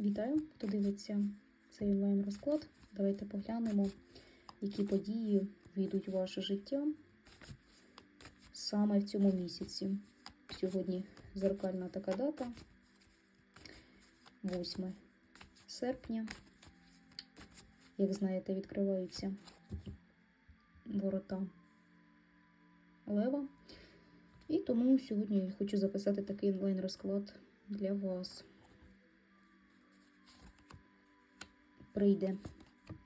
Вітаю, хто дивиться цей онлайн-розклад. Давайте поглянемо, які події війдуть у ваше життя саме в цьому місяці. Сьогодні зеркальна така дата, 8 серпня. Як знаєте, відкриваються ворота Лева. І тому сьогодні я хочу записати такий онлайн-розклад для вас. Прийде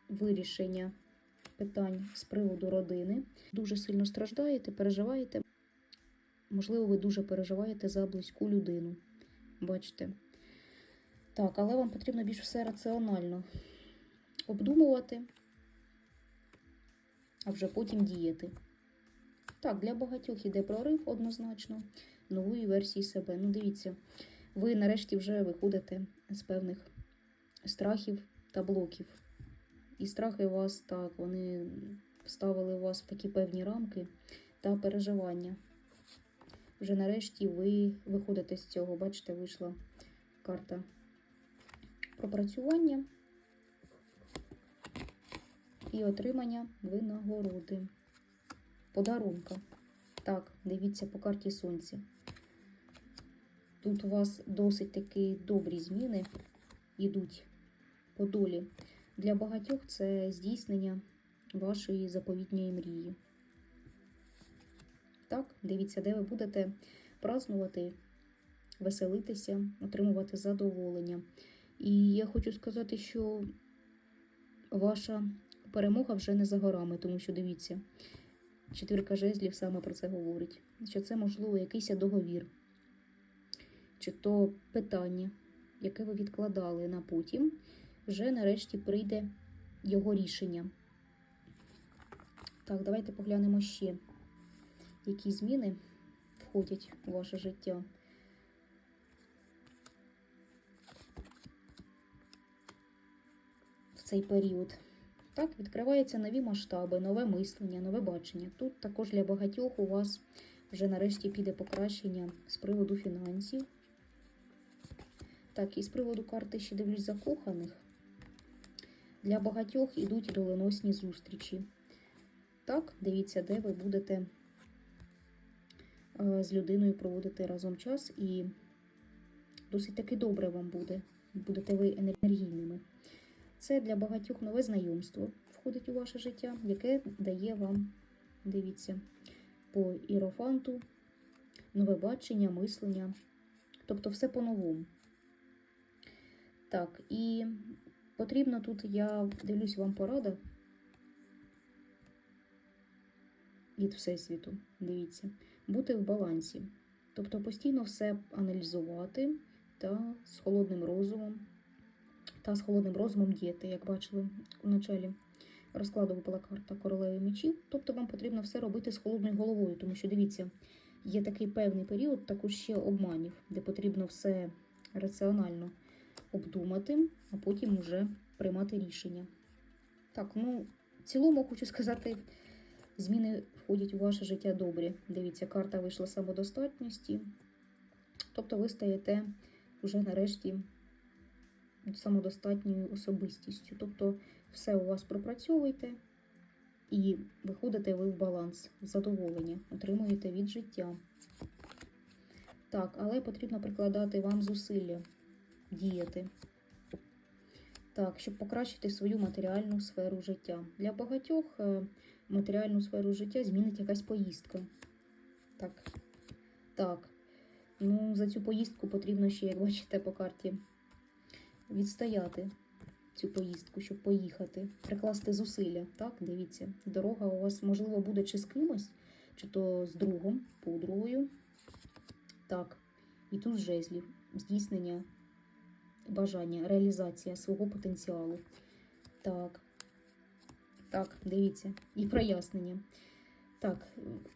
вирішення питань з приводу родини. Дуже сильно страждаєте, переживаєте. Можливо, ви дуже переживаєте за близьку людину. Бачите? Так, але вам потрібно більш все раціонально обдумувати, а вже потім діяти. Так, для багатьох іде прорив однозначно нової версії себе. Ну, дивіться, ви нарешті вже виходите з певних страхів та блоків. І страхи вас так, вони вставили вас в такі певні рамки та переживання. Вже нарешті ви виходите з цього. Бачите, вийшла карта пропрацювання і отримання винагороди. Подарунка. Так, дивіться по карті Сонця. Тут у вас досить такі добрі зміни йдуть по долі. Для багатьох це здійснення вашої заповітньої мрії. Так, дивіться, де ви будете празнувати, веселитися, отримувати задоволення. І я хочу сказати, що ваша перемога вже не за горами, тому що дивіться, четвірка жезлів саме про це говорить, що це, можливо, якийсь договір, чи то питання, яке ви відкладали на потім, вже нарешті прийде його рішення. Так, давайте поглянемо ще, які зміни входять у ваше життя. В цей період. Так, відкриваються нові масштаби, нове мислення, нове бачення. Тут також для багатьох у вас вже нарешті піде покращення з приводу фінансів. Так, і з приводу карти ще дивлюсь закоханих. Для багатьох ідуть доленосні зустрічі. Так, дивіться, де ви будете е, з людиною проводити разом час, і досить таки добре вам буде. Будете ви енергійними. Це для багатьох нове знайомство входить у ваше життя, яке дає вам, дивіться, по ірофанту, нове бачення, мислення. Тобто все по-новому. Так, і потрібно тут, я дивлюсь вам порада від Всесвіту, дивіться, бути в балансі. Тобто постійно все аналізувати та з холодним розумом, та з холодним розумом діяти, як бачили у началі розкладу випала карта королеви мечів. Тобто вам потрібно все робити з холодною головою, тому що дивіться, є такий певний період, також ще обманів, де потрібно все раціонально обдумати, а потім вже приймати рішення. Так, ну, в цілому хочу сказати, зміни входять у ваше життя добрі. Дивіться, карта вийшла самодостатності. Тобто ви стаєте вже нарешті самодостатньою особистістю. Тобто все у вас пропрацьовуєте і виходите ви в баланс, в задоволення, отримуєте від життя. Так, але потрібно прикладати вам зусилля, діяти. Так, щоб покращити свою матеріальну сферу життя. Для багатьох е, матеріальну сферу життя змінить якась поїздка. Так. Так. Ну, за цю поїздку потрібно ще, як бачите, по карті відстояти цю поїздку, щоб поїхати, прикласти зусилля. Так, дивіться, дорога у вас, можливо, буде чи з кимось, чи то з другом, подругою. Так, і тут з жезлів, здійснення бажання, реалізація свого потенціалу. Так, так, дивіться, і прояснення. Так,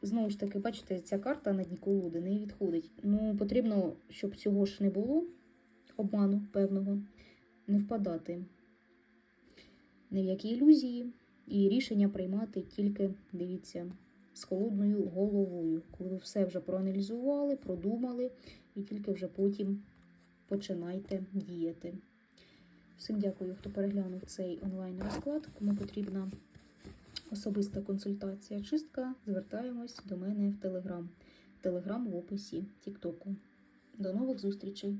знову ж таки, бачите, ця карта на дні колоди не відходить. Ну, потрібно, щоб цього ж не було, обману певного, не впадати ні в які ілюзії, і рішення приймати тільки, дивіться, з холодною головою, коли ви все вже проаналізували, продумали, і тільки вже потім починайте діяти. Всім дякую, хто переглянув цей онлайн розклад. Кому потрібна особиста консультація, чистка, звертаємось до мене в Телеграм. Телеграм в описі Тіктоку. До нових зустрічей!